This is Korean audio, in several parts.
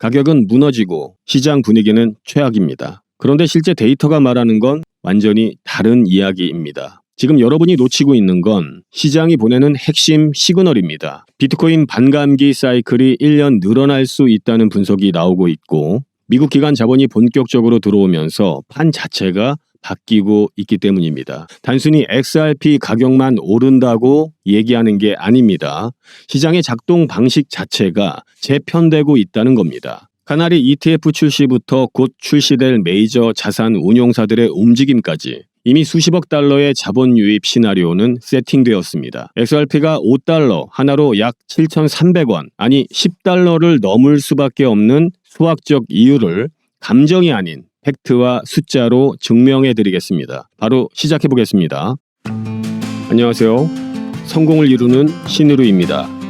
가격은 무너지고 시장 분위기는 최악입니다. 그런데 실제 데이터가 말하는 건 완전히 다른 이야기입니다. 지금 여러분이 놓치고 있는 건 시장이 보내는 핵심 시그널입니다. 비트코인 반감기 사이클이 1년 늘어날 수 있다는 분석이 나오고 있고 미국 기관 자본이 본격적으로 들어오면서 판 자체가 바뀌고 있기 때문입니다. 단순히 XRP 가격만 오른다고 얘기하는 게 아닙니다. 시장의 작동 방식 자체가 재편되고 있다는 겁니다. 카나리 ETF 출시부터 곧 출시될 메이저 자산 운용사들의 움직임까지 이미 수십억 달러의 자본 유입 시나리오는 세팅되었습니다. XRP가 5달러, 하나로 약 7,300원, 아니 10달러를 넘을 수밖에 없는 수학적 이유를 감정이 아닌 팩트와 숫자로 증명해 드리겠습니다. 바로 시작해 보겠습니다. 안녕하세요. 성공을 이루는 신으루입니다.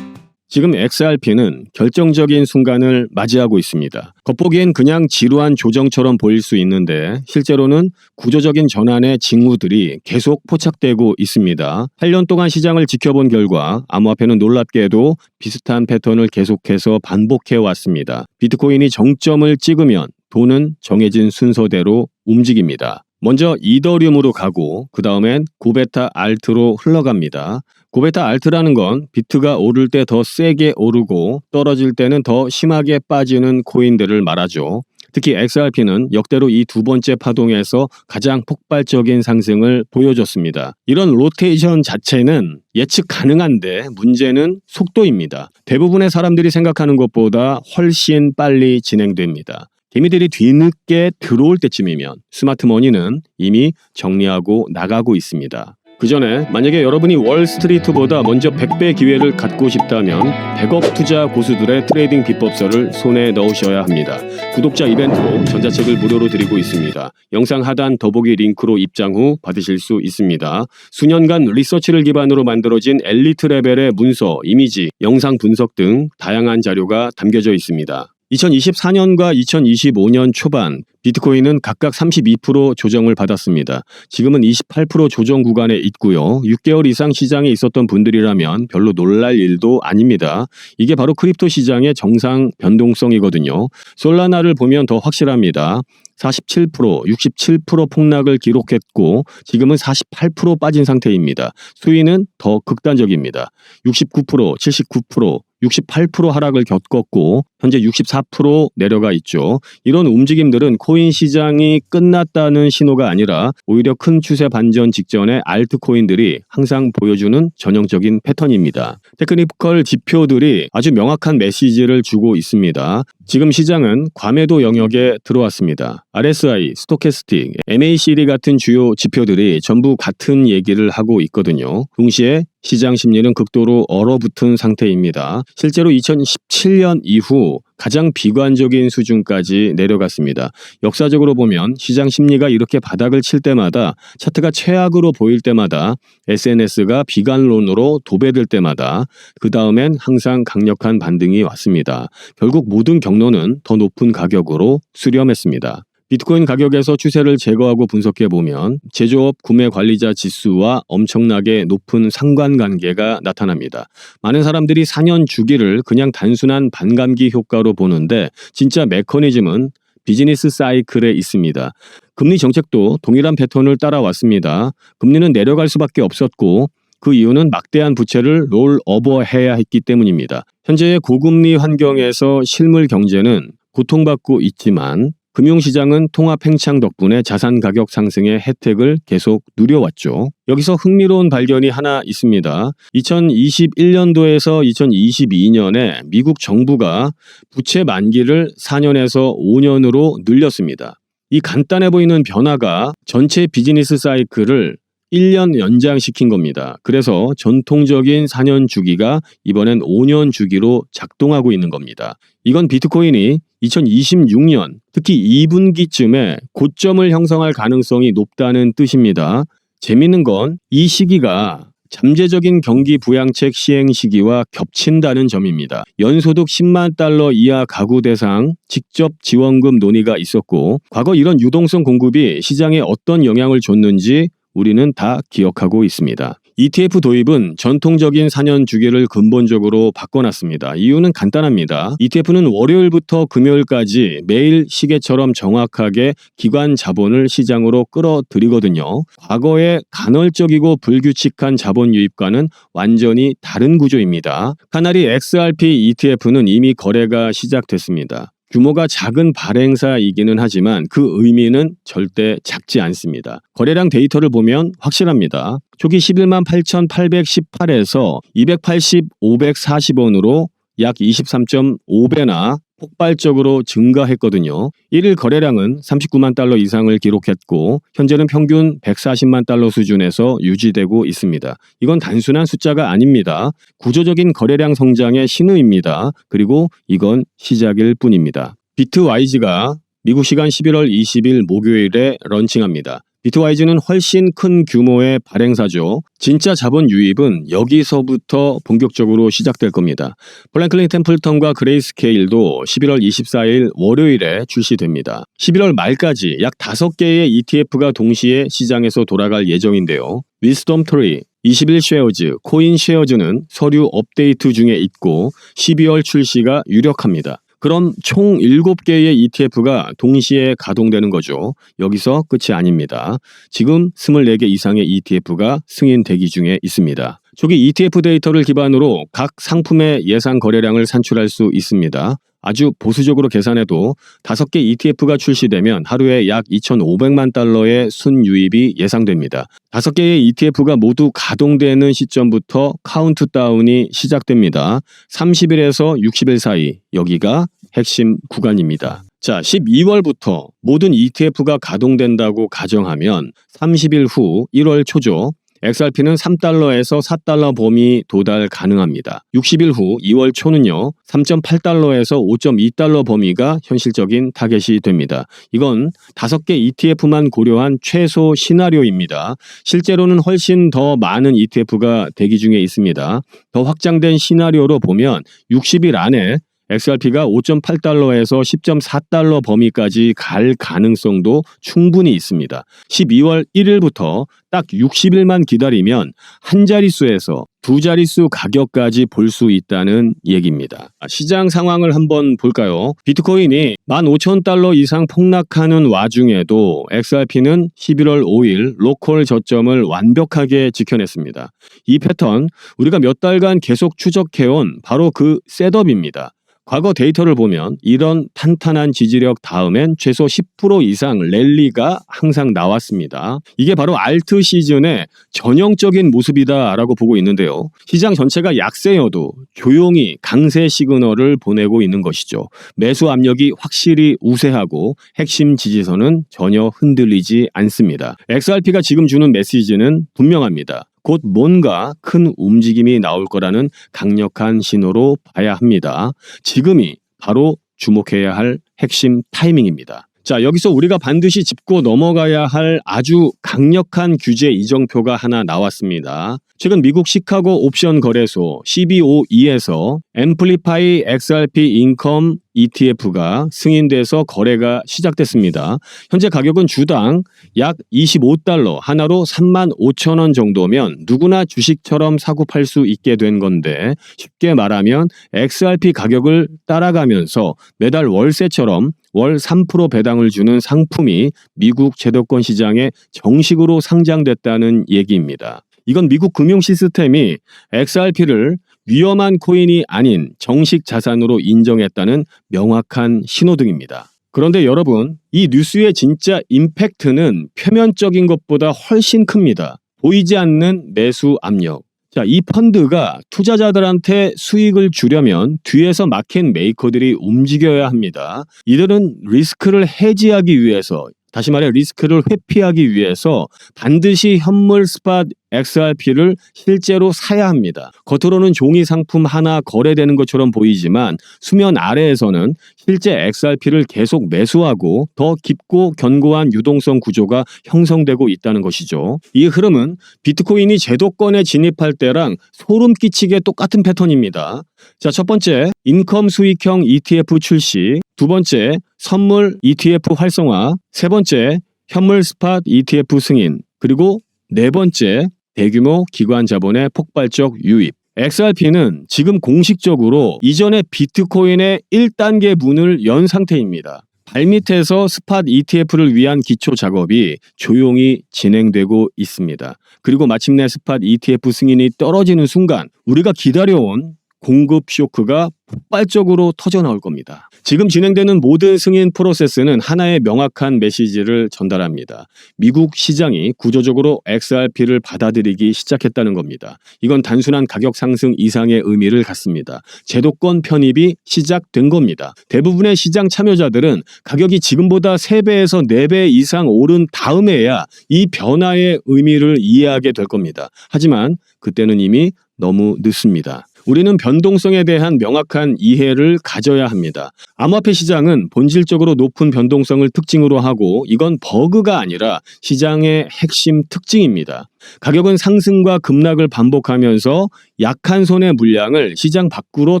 지금 XRP는 결정적인 순간을 맞이하고 있습니다. 겉보기엔 그냥 지루한 조정처럼 보일 수 있는데 실제로는 구조적인 전환의 징후들이 계속 포착되고 있습니다. 8년 동안 시장을 지켜본 결과 암호화폐는 놀랍게도 비슷한 패턴을 계속해서 반복해 왔습니다. 비트코인이 정점을 찍으면 돈은 정해진 순서대로 움직입니다. 먼저 이더리움으로 가고 그 다음엔 고베타 알트로 흘러갑니다. 고베타 알트라는 건 비트가 오를 때 더 세게 오르고 떨어질 때는 더 심하게 빠지는 코인들을 말하죠. 특히 XRP는 역대로 이 두 번째 파동에서 가장 폭발적인 상승을 보여줬습니다. 이런 로테이션 자체는 예측 가능한데 문제는 속도입니다. 대부분의 사람들이 생각하는 것보다 훨씬 빨리 진행됩니다. 개미들이 뒤늦게 들어올 때쯤이면 스마트 머니는 이미 정리하고 나가고 있습니다. 그 전에 만약에 여러분이 월스트리트보다 먼저 100배 기회를 갖고 싶다면 100억 투자 고수들의 트레이딩 비법서를 손에 넣으셔야 합니다. 구독자 이벤트로 전자책을 무료로 드리고 있습니다. 영상 하단 더보기 링크로 입장 후 받으실 수 있습니다. 수년간 리서치를 기반으로 만들어진 엘리트 레벨의 문서, 이미지, 영상 분석 등 다양한 자료가 담겨져 있습니다. 2024년과 2025년 초반 비트코인은 각각 32% 조정을 받았습니다. 지금은 28% 조정 구간에 있고요. 6개월 이상 시장에 있었던 분들이라면 별로 놀랄 일도 아닙니다. 이게 바로 크립토 시장의 정상 변동성이거든요. 솔라나를 보면 더 확실합니다. 47%, 67% 폭락을 기록했고 지금은 48% 빠진 상태입니다. 수위는 더 극단적입니다. 69%, 79%, 68% 하락을 겪었고 현재 64% 내려가 있죠. 이런 움직임들은 코인 시장이 끝났다는 신호가 아니라 오히려 큰 추세 반전 직전에 알트코인들이 항상 보여주는 전형적인 패턴입니다. 테크니컬 지표들이 아주 명확한 메시지를 주고 있습니다. 지금 시장은 과매도 영역에 들어왔습니다. RSI, 스토캐스틱, MACD 같은 주요 지표들이 전부 같은 얘기를 하고 있거든요. 동시에 시장 심리는 극도로 얼어붙은 상태입니다. 실제로 2017년 이후 가장 비관적인 수준까지 내려갔습니다. 역사적으로 보면 시장 심리가 이렇게 바닥을 칠 때마다 차트가 최악으로 보일 때마다 SNS가 비관론으로 도배될 때마다 그 다음엔 항상 강력한 반등이 왔습니다. 결국 모든 경로는 더 높은 가격으로 수렴했습니다. 비트코인 가격에서 추세를 제거하고 분석해 보면 제조업 구매 관리자 지수와 엄청나게 높은 상관관계가 나타납니다. 많은 사람들이 4년 주기를 그냥 단순한 반감기 효과로 보는데 진짜 메커니즘은 비즈니스 사이클에 있습니다. 금리 정책도 동일한 패턴을 따라왔습니다. 금리는 내려갈 수밖에 없었고 그 이유는 막대한 부채를 롤오버 해야 했기 때문입니다. 현재의 고금리 환경에서 실물 경제는 고통받고 있지만 금융시장은 통합 팽창 덕분에 자산 가격 상승의 혜택을 계속 누려왔죠. 여기서 흥미로운 발견이 하나 있습니다. 2021년도에서 2022년에 미국 정부가 부채 만기를 4년에서 5년으로 늘렸습니다. 이 간단해 보이는 변화가 전체 비즈니스 사이클을 1년 연장시킨 겁니다. 그래서 전통적인 4년 주기가 이번엔 5년 주기로 작동하고 있는 겁니다. 이건 비트코인이 2026년 특히 2분기쯤에 고점을 형성할 가능성이 높다는 뜻입니다. 재밌는 건 이 시기가 잠재적인 경기 부양책 시행 시기와 겹친다는 점입니다. 연소득 10만 달러 이하 가구 대상 직접 지원금 논의가 있었고 과거 이런 유동성 공급이 시장에 어떤 영향을 줬는지 우리는 다 기억하고 있습니다. ETF 도입은 전통적인 4년 주기를 근본적으로 바꿔놨습니다. 이유는 간단합니다. ETF는 월요일부터 금요일까지 매일 시계처럼 정확하게 기관 자본을 시장으로 끌어들이거든요. 과거의 간헐적이고 불규칙한 자본 유입과는 완전히 다른 구조입니다. 카나리 XRP ETF는 이미 거래가 시작됐습니다. 규모가 작은 발행사이기는 하지만 그 의미는 절대 작지 않습니다. 거래량 데이터를 보면 확실합니다. 초기 11만 8,818에서 280, 540원으로 약 23.5배나 폭발적으로 증가했거든요. 1일 거래량은 39만 달러 이상을 기록했고 현재는 평균 140만 달러 수준에서 유지되고 있습니다. 이건 단순한 숫자가 아닙니다. 구조적인 거래량 성장의 신호입니다. 그리고 이건 시작일 뿐입니다. 비트와이즈가 미국 시간 11월 20일 목요일에 런칭합니다. 비트와이즈는 훨씬 큰 규모의 발행사죠. 진짜 자본 유입은 여기서부터 본격적으로 시작될 겁니다. 플랭클린 템플턴과 그레이스 케일도 11월 24일 월요일에 출시됩니다. 11월 말까지 약 5개의 ETF가 동시에 시장에서 돌아갈 예정인데요. 위스덤 트리, 21 쉐어즈, 코인 쉐어즈는 서류 업데이트 중에 있고 12월 출시가 유력합니다. 그럼 총 7개의 ETF가 동시에 가동되는 거죠. 여기서 끝이 아닙니다. 지금 24개 이상의 ETF가 승인 대기 중에 있습니다. 초기 ETF 데이터를 기반으로 각 상품의 예상 거래량을 산출할 수 있습니다. 아주 보수적으로 계산해도 5개 ETF가 출시되면 하루에 약 2,500만 달러의 순유입이 예상됩니다. 5개의 ETF가 모두 가동되는 시점부터 카운트다운이 시작됩니다. 30일에서 60일 사이 여기가 핵심 구간입니다. 자, 12월부터 모든 ETF가 가동된다고 가정하면 30일 후 1월 초죠. XRP는 3달러에서 4달러 범위 도달 가능합니다. 60일 후 2월 초는요, 3.8달러에서 5.2달러 범위가 현실적인 타겟이 됩니다. 이건 5개 ETF만 고려한 최소 시나리오입니다. 실제로는 훨씬 더 많은 ETF가 대기 중에 있습니다. 더 확장된 시나리오로 보면 60일 안에 XRP가 5.8달러에서 10.4달러 범위까지 갈 가능성도 충분히 있습니다. 12월 1일부터 딱 60일만 기다리면 한 자릿수에서 두 자릿수 가격까지 볼 수 있다는 얘기입니다. 아, 시장 상황을 한번 볼까요? 비트코인이 15,000달러 이상 폭락하는 와중에도 XRP는 11월 5일 로컬 저점을 완벽하게 지켜냈습니다. 이 패턴 우리가 몇 달간 계속 추적해온 바로 그 셋업입니다. 과거 데이터를 보면 이런 탄탄한 지지력 다음엔 최소 10% 이상 랠리가 항상 나왔습니다. 이게 바로 알트 시즌의 전형적인 모습이다라고 보고 있는데요. 시장 전체가 약세여도 조용히 강세 시그널을 보내고 있는 것이죠. 매수 압력이 확실히 우세하고 핵심 지지선은 전혀 흔들리지 않습니다. XRP가 지금 주는 메시지는 분명합니다. 곧 뭔가 큰 움직임이 나올 거라는 강력한 신호로 봐야 합니다. 지금이 바로 주목해야 할 핵심 타이밍입니다. 자, 여기서 우리가 반드시 짚고 넘어가야 할 아주 강력한 규제 이정표가 하나 나왔습니다. 최근 미국 시카고 옵션 거래소 CBOE에서 앰플리파이 XRP 인컴 ETF가 승인돼서 거래가 시작됐습니다. 현재 가격은 주당 약 25달러, 하나로 3만 5천 원 정도면 누구나 주식처럼 사고 팔 수 있게 된 건데 쉽게 말하면 XRP 가격을 따라가면서 매달 월세처럼 월 3% 배당을 주는 상품이 미국 제도권 시장에 정식으로 상장됐다는 얘기입니다. 이건 미국 금융 시스템이 XRP를 위험한 코인이 아닌 정식 자산으로 인정했다는 명확한 신호등입니다. 그런데 여러분, 이 뉴스의 진짜 임팩트는 표면적인 것보다 훨씬 큽니다. 보이지 않는 매수 압력. 자, 이 펀드가 투자자들한테 수익을 주려면 뒤에서 마켓 메이커들이 움직여야 합니다. 이들은 리스크를 해지하기 위해서 다시 말해 리스크를 회피하기 위해서 반드시 현물 스팟 XRP를 실제로 사야 합니다. 겉으로는 종이 상품 하나 거래되는 것처럼 보이지만 수면 아래에서는 실제 XRP를 계속 매수하고 더 깊고 견고한 유동성 구조가 형성되고 있다는 것이죠. 이 흐름은 비트코인이 제도권에 진입할 때랑 소름 끼치게 똑같은 패턴입니다. 자, 첫 번째, 인컴 수익형 ETF 출시. 두 번째, 선물 ETF 활성화. 세 번째, 현물 스팟 ETF 승인. 그리고 네 번째, 대규모 기관 자본의 폭발적 유입. XRP는 지금 공식적으로 이전의 비트코인의 1단계 문을 연 상태입니다. 발밑에서 스팟 ETF를 위한 기초 작업이 조용히 진행되고 있습니다. 그리고 마침내 스팟 ETF 승인이 떨어지는 순간 우리가 기다려온 공급 쇼크가 폭발적으로 터져 나올 겁니다. 지금 진행되는 모든 승인 프로세스는 하나의 명확한 메시지를 전달합니다. 미국 시장이 구조적으로 XRP를 받아들이기 시작했다는 겁니다. 이건 단순한 가격 상승 이상의 의미를 갖습니다. 제도권 편입이 시작된 겁니다. 대부분의 시장 참여자들은 가격이 지금보다 3배에서 4배 이상 오른 다음에야 이 변화의 의미를 이해하게 될 겁니다. 하지만 그때는 이미 너무 늦습니다. 우리는 변동성에 대한 명확한 이해를 가져야 합니다. 암호화폐 시장은 본질적으로 높은 변동성을 특징으로 하고 이건 버그가 아니라 시장의 핵심 특징입니다. 가격은 상승과 급락을 반복하면서 약한 손의 물량을 시장 밖으로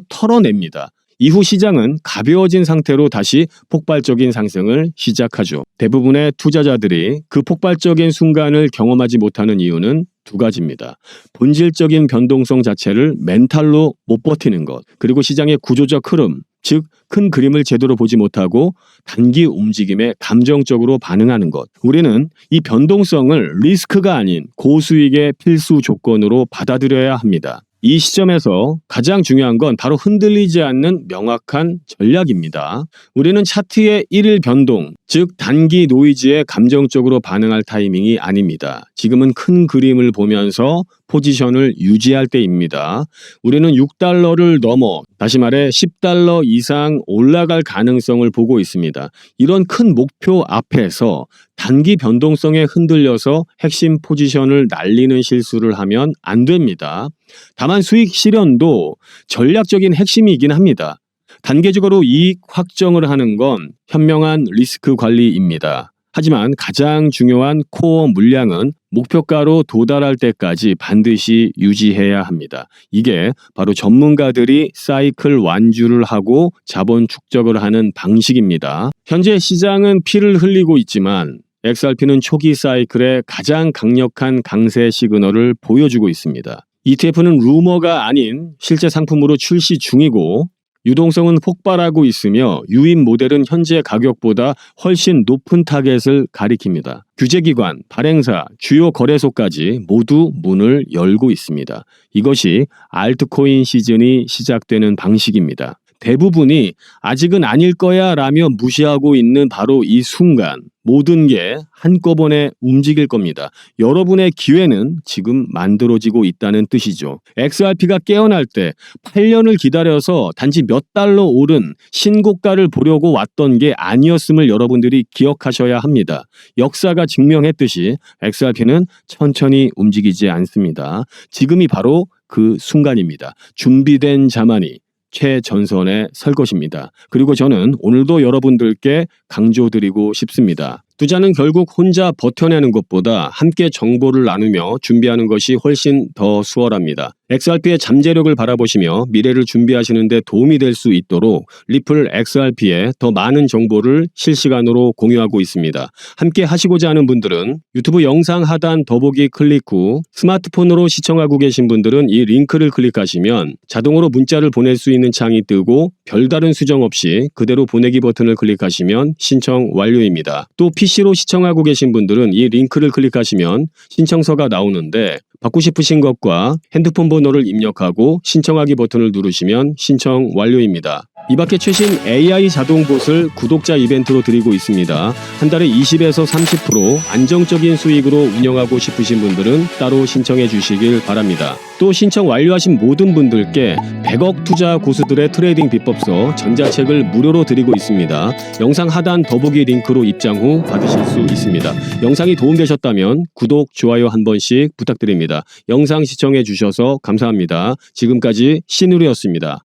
털어냅니다. 이후 시장은 가벼워진 상태로 다시 폭발적인 상승을 시작하죠. 대부분의 투자자들이 그 폭발적인 순간을 경험하지 못하는 이유는 두 가지입니다. 본질적인 변동성 자체를 멘탈로 못 버티는 것, 그리고 시장의 구조적 흐름, 즉 큰 그림을 제대로 보지 못하고 단기 움직임에 감정적으로 반응하는 것. 우리는 이 변동성을 리스크가 아닌 고수익의 필수 조건으로 받아들여야 합니다. 이 시점에서 가장 중요한 건 바로 흔들리지 않는 명확한 전략입니다. 우리는 차트의 일일 변동, 즉 단기 노이즈에 감정적으로 반응할 타이밍이 아닙니다. 지금은 큰 그림을 보면서 포지션을 유지할 때입니다. 우리는 6달러를 넘어 다시 말해 10달러 이상 올라갈 가능성을 보고 있습니다. 이런 큰 목표 앞에서 단기 변동성에 흔들려서 핵심 포지션을 날리는 실수를 하면 안 됩니다. 다만 수익 실현도 전략적인 핵심이긴 합니다. 단계적으로 이익 확정을 하는 건 현명한 리스크 관리입니다. 하지만 가장 중요한 코어 물량은 목표가로 도달할 때까지 반드시 유지해야 합니다. 이게 바로 전문가들이 사이클 완주를 하고 자본 축적을 하는 방식입니다. 현재 시장은 피를 흘리고 있지만 XRP는 초기 사이클의 가장 강력한 강세 시그널을 보여주고 있습니다. ETF는 루머가 아닌 실제 상품으로 출시 중이고 유동성은 폭발하고 있으며 유입 모델은 현재 가격보다 훨씬 높은 타겟을 가리킵니다. 규제기관, 발행사, 주요 거래소까지 모두 문을 열고 있습니다. 이것이 알트코인 시즌이 시작되는 방식입니다. 대부분이 아직은 아닐 거야 라며 무시하고 있는 바로 이 순간 모든 게 한꺼번에 움직일 겁니다. 여러분의 기회는 지금 만들어지고 있다는 뜻이죠. XRP가 깨어날 때 8년을 기다려서 단지 몇 달러 오른 신고가를 보려고 왔던 게 아니었음을 여러분들이 기억하셔야 합니다. 역사가 증명했듯이 XRP는 천천히 움직이지 않습니다. 지금이 바로 그 순간입니다. 준비된 자만이 최전선에 설 것입니다. 그리고 저는 오늘도 여러분들께 강조드리고 싶습니다. 투자는 결국 혼자 버텨내는 것보다 함께 정보를 나누며 준비하는 것이 훨씬 더 수월합니다. XRP의 잠재력을 바라보시며 미래를 준비하시는 데 도움이 될 수 있도록 리플 XRP에 더 많은 정보를 실시간으로 공유하고 있습니다. 함께 하시고자 하는 분들은 유튜브 영상 하단 더보기 클릭 후 스마트폰으로 시청하고 계신 분들은 이 링크를 클릭하시면 자동으로 문자를 보낼 수 있는 창이 뜨고 별다른 수정 없이 그대로 보내기 버튼을 클릭하시면 신청 완료입니다. 또 PC로 시청하고 계신 분들은 이 링크를 클릭하시면 신청서가 나오는데 받고 싶으신 것과 핸드폰 번호를 입력하고 신청하기 버튼을 누르시면 신청 완료입니다. 이 밖에 최신 AI 자동봇을 구독자 이벤트로 드리고 있습니다. 한 달에 20에서 30% 안정적인 수익으로 운영하고 싶으신 분들은 따로 신청해 주시길 바랍니다. 또 신청 완료하신 모든 분들께 100억 투자 고수들의 트레이딩 비법서 전자책을 무료로 드리고 있습니다. 영상 하단 더보기 링크로 입장 후 받으실 수 있습니다. 영상이 도움되셨다면 구독, 좋아요 한 번씩 부탁드립니다. 영상 시청해 주셔서 감사합니다. 지금까지 신우리였습니다.